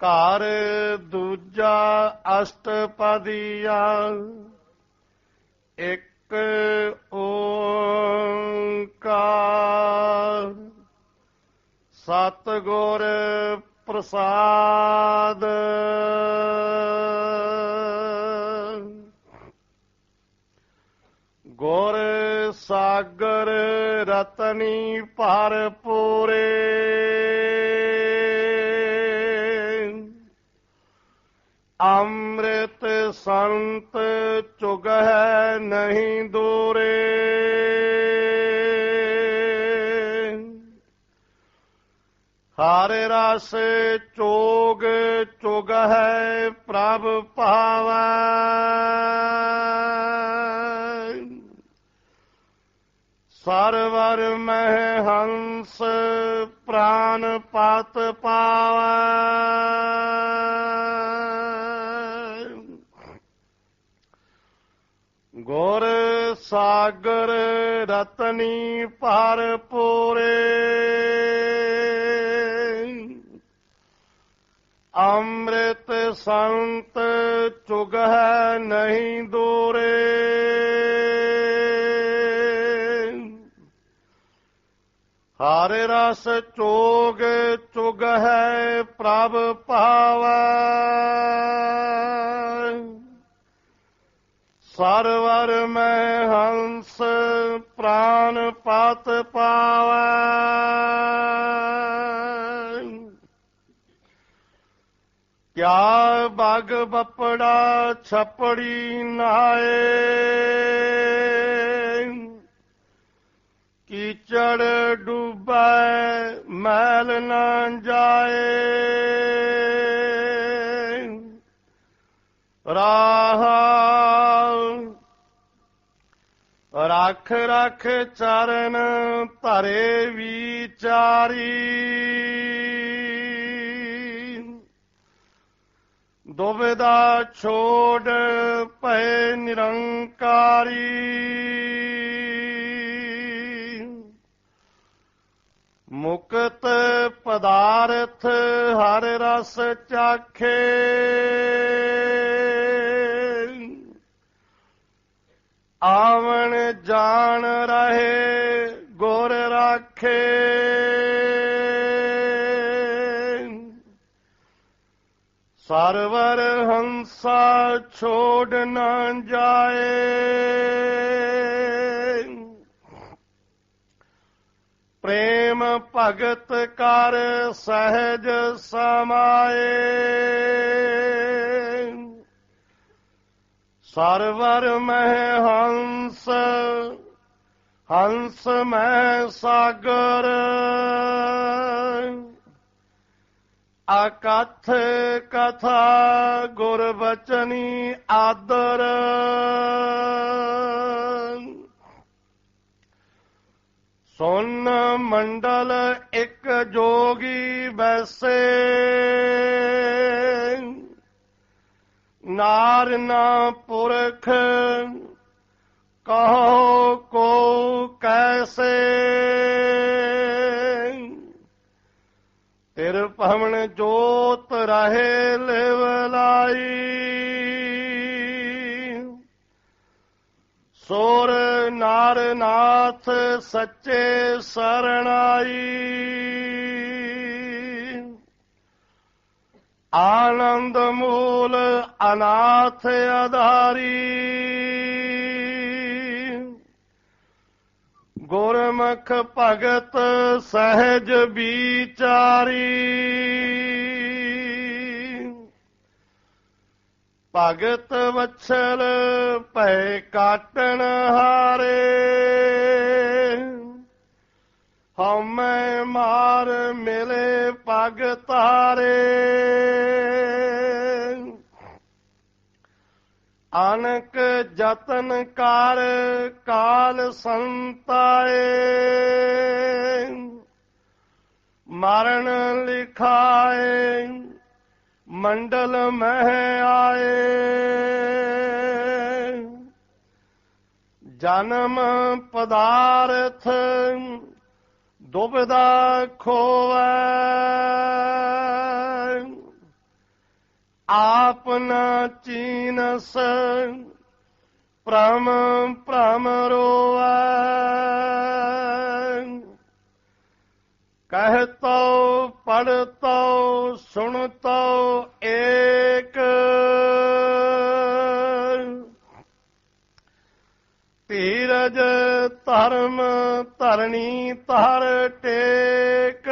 ਘਰ ਦੂਜਾ ਅਸ਼ਟਪਦੀਆ ਇੱਕ ਓੰਕਾਰ। ਸਤਿਗੁਰ ਪ੍ਰਸਾਦ। ਗੁਰ ਸਾਗਰ ਰਤਨੀ ਭਰਪੂਰੇ। ਅੰਮ੍ਰਿਤ ਸੰਤ ਚੁਗਹਿ ਨਹੀਂ ਦੂਰੇ। ਹਰ ਰਸ ਚੋਗ ਚੁਗਹਿ ਪ੍ਰਭ ਭਾਵੈ। ਸਰਵਰ ਮਹਿ ਹੰਸ ਪ੍ਰਾਨ ਪਤ ਪਾਵੈ। ਗੁਰ ਸਾਗਰ ਰਤਨੀ ਭਰਪੂਰੇ ਅੰਮ੍ਰਿਤ ਸੰਤ ਚੁਗ ਹੈ ਨਹੀਂ ਦੂਰੇ। ਹਾਰੇ ਰਸ ਚੋਗ ਚੁਗ ਹੈ ਪ੍ਰਭ ਭਾਵੈ। ਸਰਵਰ ਮੈਂ ਹੰਸ ਪ੍ਰਾਨ ਪਤ ਪਾਵੈ। ਕਿਆ ਬਗ ਬਪੜਾ ਛਪੜੀ ਨਾਏ। ਕੀਚੜ ਡੁੱਬੈ ਮੈਲ ਨਾ ਜਾਏ ਰਾਹ ਰੱਖ ਰੱਖ ਚਰਨ ਧਰੇ ਵਿਚਾਰੀ। ਦੁਬਿਧਾ ਛੋੜ ਭੈ ਨਿਰੰਕਾਰੀ। ਮੁਕਤ ਪਦਾਰਥ ਹਰ ਰਸ ਚਾਖੇ। ਆਵਣ ਜਾਣ ਰਹੇ, ਗੁਰ ਰਾਖੇ। ਸਰਵਰ ਹੰਸਾ ਛੋੜ ਨਾ ਜਾਏ। ਪ੍ਰੇਮ ਭਗਤ ਕਰ ਸਹਿਜ ਸਮਾਏ। ਸਰਵਰ ਮਹਿ ਹੰਸ ਹੰਸ ਮੈਂ ਸਾਗਰ। ਅਕਥ ਕਥਾ ਗੁਰ ਬਚਨੀ ਆਦਰ। ਸੁਨ ਮੰਡਲ ਇੱਕ ਜੋਗੀ ਬੈਸੇ ਨਾਰ ਨਾ ਪੁਰਖ ਕਹੋ ਕੋ ਕੈਸੇ। ਤਿਰ ਭਵਨ ਜੋਤ ਰਹੇ ਲਿਵ ਲਾਈ। ਸੋਰ ਨਾਰਨਾਥ ਸੱਚੇ ਸਰਣਾਈ ਆਨੰਦ ਮੂਲ ਅਨਾਥ ਆਧਾਰੀ ਗੁਰਮੁਖ ਭਗਤ ਸਹਿਜ ਵਿਚਾਰੀ। ਭਗਤ ਵਛਲ ਭੈ ਕਾਟਣ ਹਾਰੇ। ਹਉਮੈ ਮਾਰ ਮਿਲੇ ਪਗ ਤਾਰੇ। ਅਨਕ ਜਤਨ ਕਰ ਕਾਲ ਸੰਤਾਏ। ਮਰਨ ਲਿਖਾਏ, ਮੰਡਲ ਮਹਿ ਆਏ। ਜਨਮ ਪਦਾਰਥ ਦੁਬਦਾ ਖੋਵੈ। ਆਪ ਨ ਚੀਨਸ ਪ੍ਰਮ ਪ੍ਰਮ ਰੋਵੈ। ਕਹਿਤੋ ਪੜਤੋ ਸੁਣਤੋ ਏਕ ਧਰਮ ਧਰਣੀ ਧਰ ਟੇਕ।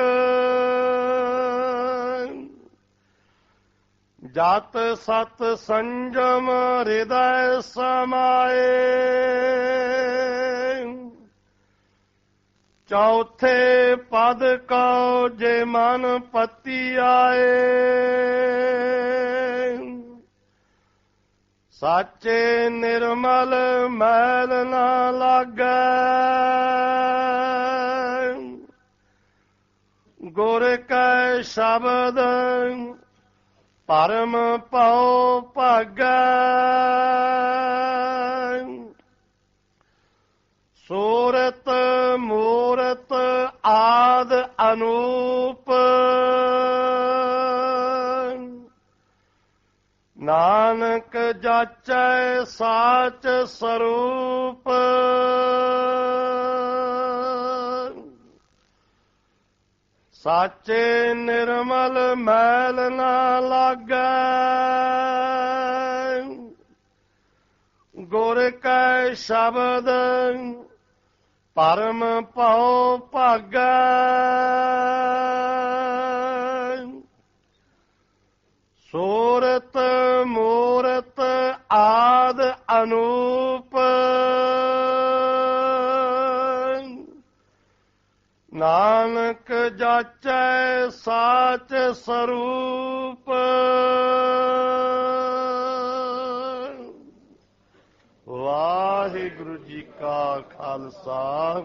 ਜਤ ਸਤ ਸੰਜਮ ਹਿਰਦੈ ਸਮਾਏ। ਚੌਥੇ ਪਦ ਕਉ ਜੇ ਮਨ ਪਤੀ ਆਏ। ਸਾਚੇ ਨਿਰਮਲ ਮੈਲ ਨਾ ਲਾਗੈ। ਗੁਰ ਕੈ ਸ਼ਬਦ ਪਰਮ ਪਉ ਭਾਗੈ। ਸੂਰਤ ਮੂਰਤ ਆਦ ਅਨੂਪ ਨਾਨਕ ਜਾਚੈ ਸਾਚ ਸਰੂਪ। ਸਾਚੇ ਨਿਰਮਲ ਮੈਲ ਨਾ ਲਾਗੈ। ਗੁਰ ਕੈ ਸ਼ਬਦ ਪਰਮ ਪਉ ਭਾਗੈ। ਨਾਨਕ ਜਾਚੈ ਸਾਚ ਸਰੂਪ। ਵਾਹਿਗੁਰੂ ਜੀ ਕਾ ਖਾਲਸਾ।